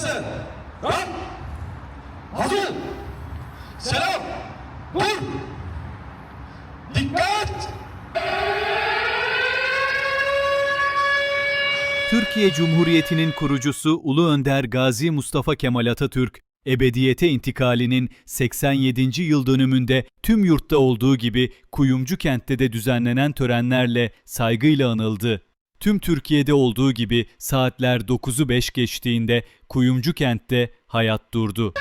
sen? Ha? Hazır. Selam. Dur. Dikkat. Türkiye Cumhuriyeti'nin kurucusu Ulu Önder Gazi Mustafa Kemal Atatürk, ebediyete intikalinin 87. yıl dönümünde tüm yurtta olduğu gibi Kuyumcu kentte de düzenlenen törenlerle saygıyla anıldı. Tüm Türkiye'de olduğu gibi saatler 9'u 5 geçtiğinde Kuyumcu kentte hayat durdu.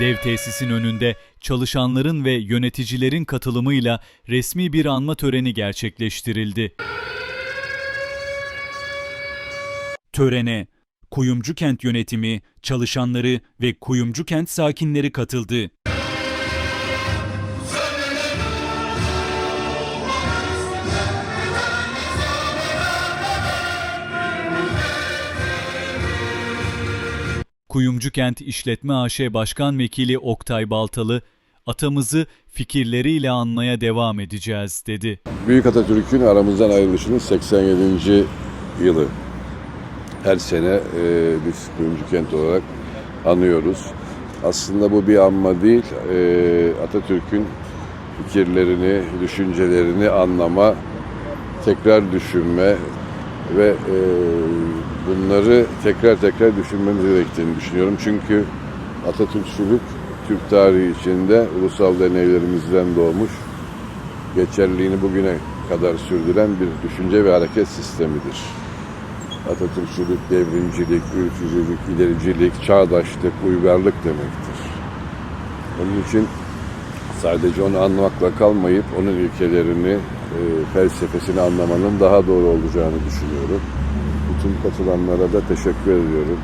Dev tesisin önünde çalışanların ve yöneticilerin katılımıyla resmi bir anma töreni gerçekleştirildi. Törene Kuyumcu Kent yönetimi, çalışanları ve Kuyumcu Kent sakinleri katıldı. Kuyumcu Kent İşletme AŞ Başkan Vekili Oktay Baltalı, atamızı fikirleriyle anmaya devam edeceğiz dedi. Büyük Atatürk'ün aramızdan ayrılışının 87. yılı. Her sene e, biz Kuyumcu Kent olarak anıyoruz. Aslında bu bir anma değil, e, Atatürk'ün fikirlerini, düşüncelerini anlama, tekrar düşünme ve e, bunları tekrar tekrar düşünmemiz gerektiğini düşünüyorum. Çünkü Atatürkçülük Türk tarihi içinde ulusal deneylerimizden doğmuş, geçerliliğini bugüne kadar sürdüren bir düşünce ve hareket sistemidir. Atatürkçülük, devrimcilik, ülkücülük, ilericilik, çağdaşlık, uygarlık demektir. Onun için sadece onu anlamakla kalmayıp onun ilkelerini, e, felsefesini anlamanın daha doğru olacağını düşünüyorum. Bütün katılanlara da teşekkür ediyorum.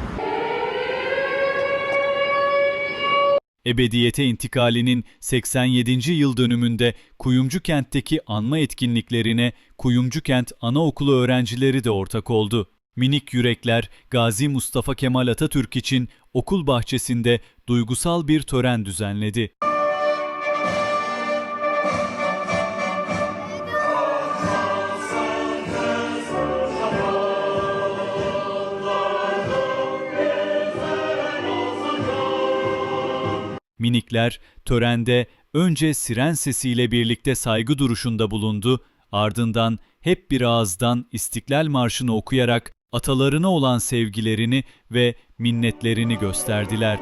Ebediyete intikalinin 87. yıl dönümünde Kuyumcu Kent'teki anma etkinliklerine Kuyumcu Kent Anaokulu öğrencileri de ortak oldu. Minik yürekler Gazi Mustafa Kemal Atatürk için okul bahçesinde duygusal bir tören düzenledi. Minikler törende önce siren sesiyle birlikte saygı duruşunda bulundu, ardından hep bir ağızdan İstiklal Marşı'nı okuyarak atalarına olan sevgilerini ve minnetlerini gösterdiler.